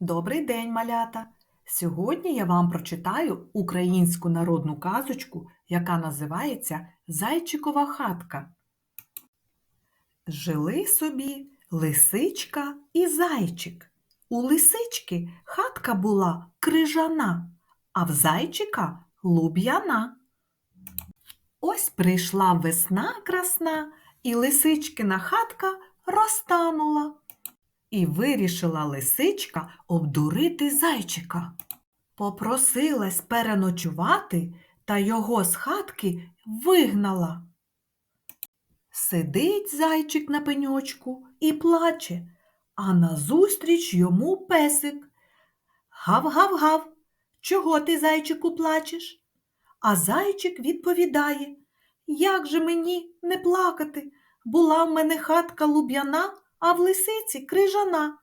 Добрий день, малята! Сьогодні я вам прочитаю українську народну казочку, яка називається Зайчикова хатка. Жили собі лисичка і зайчик. У лисички хатка була крижана, а в зайчика луб'яна. Ось прийшла весна красна, і лисичкина хатка розтанула. І вирішила лисичка обдурити зайчика. Попросилась переночувати та його з хатки вигнала. Сидить зайчик на пеньочку і плаче, а назустріч йому песик. Гав-гав-гав, чого ти, зайчику, плачеш? А зайчик відповідає, як же мені не плакати? Була в мене хатка луб'яна, а в лисиці крижана.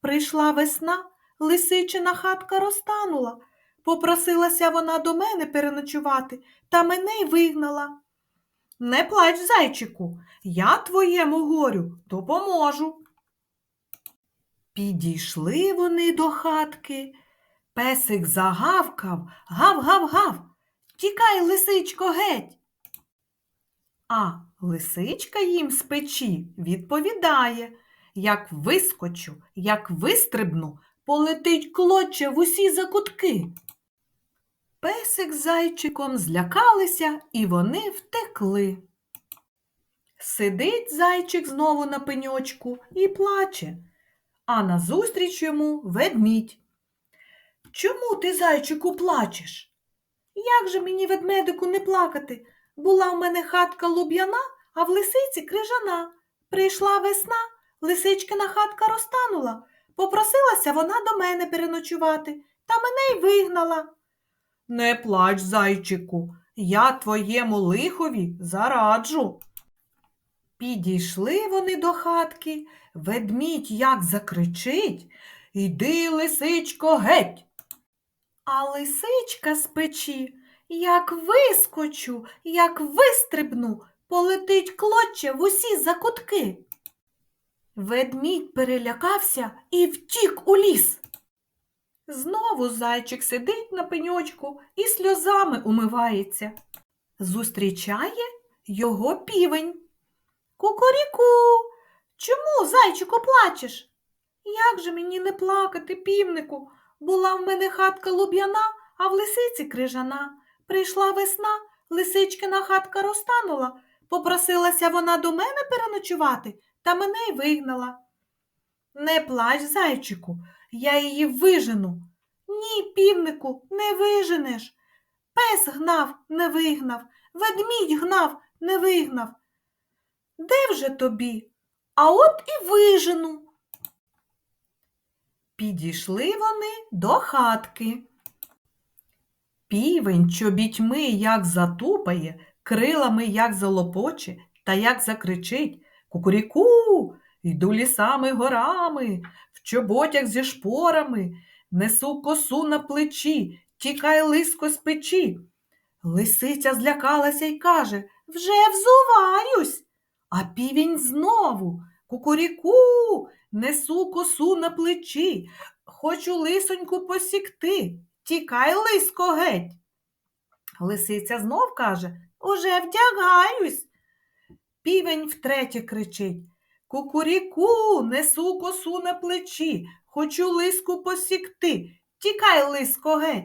Прийшла весна, лисичина хатка розтанула. Попросилася вона до мене переночувати, та мене й вигнала. Не плач, зайчику, я твоєму горю допоможу. Підійшли вони до хатки. Песик загавкав, гав-гав-гав. Тікай, лисичко, геть. А лисичка їм з печі відповідає, як вискочу, як вистрибну, полетить клоче в усі закутки. Песик з зайчиком злякалися і вони втекли. Сидить зайчик знову на пеньочку і плаче, а назустріч йому ведмідь. Чому ти, зайчику, плачеш? Як же мені, ведмедику, не плакати? Була в мене хатка луб'яна, а в лисиці крижана. Прийшла весна, лисичкина хатка розтанула. Попросилася вона до мене переночувати, та мене й вигнала. Не плач, зайчику, я твоєму лихові зараджу. Підійшли вони до хатки, ведмідь як закричить Іди, лисичко, геть. А лисичка з печі, як вискочу, як вистрибну, полетить клоче в усі закутки. Ведмідь перелякався і втік у ліс. Знову зайчик сидить на пеньочку і сльозами умивається. Зустрічає його півень. Кукуріку, чому, зайчику, плачеш? Як же мені не плакати, півнику? Була в мене хатка луб'яна, а в лисиці крижана. Прийшла весна, лисичкина хатка розтанула. Попросилася вона до мене переночувати, та мене й вигнала. Не плач, зайчику, я її вижену. Ні, півнику, не виженеш. Пес гнав, не вигнав, ведмідь гнав, не вигнав. Де вже тобі? А от і вижену. Підійшли вони до хатки. Півень чобітьми як затупає, крилами як залопоче та як закричить Кукуріку, йду лісами горами, в чоботях зі шпорами, несу косу на плечі, тікай лиско з печі. Лисиця злякалася й каже Вже взуваюсь. А півень знову Кукуріку, несу косу на плечі, хочу лисоньку посікти. Тікай, лиско, геть. Лисиця знов каже Уже вдягаюсь. Півень втретє кричить Кукуріку, несу косу на плечі, хочу лиску посікти. Тікай, лиско, геть.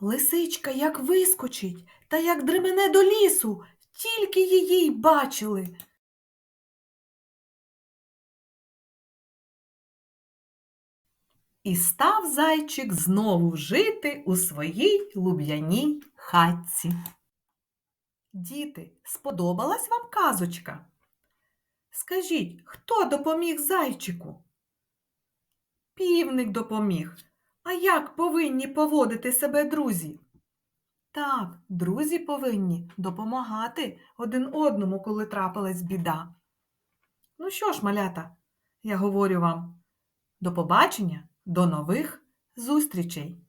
Лисичка як вискочить та як дремене до лісу, тільки її й бачили. І став зайчик знову жити у своїй луб'яній хатці. Діти, сподобалась вам казочка? Скажіть, хто допоміг зайчику? Півник допоміг. А як повинні поводити себе друзі? Так, друзі повинні допомагати один одному, коли трапилась біда. Ну що ж, малята, я говорю вам, до побачення, до нових зустрічей!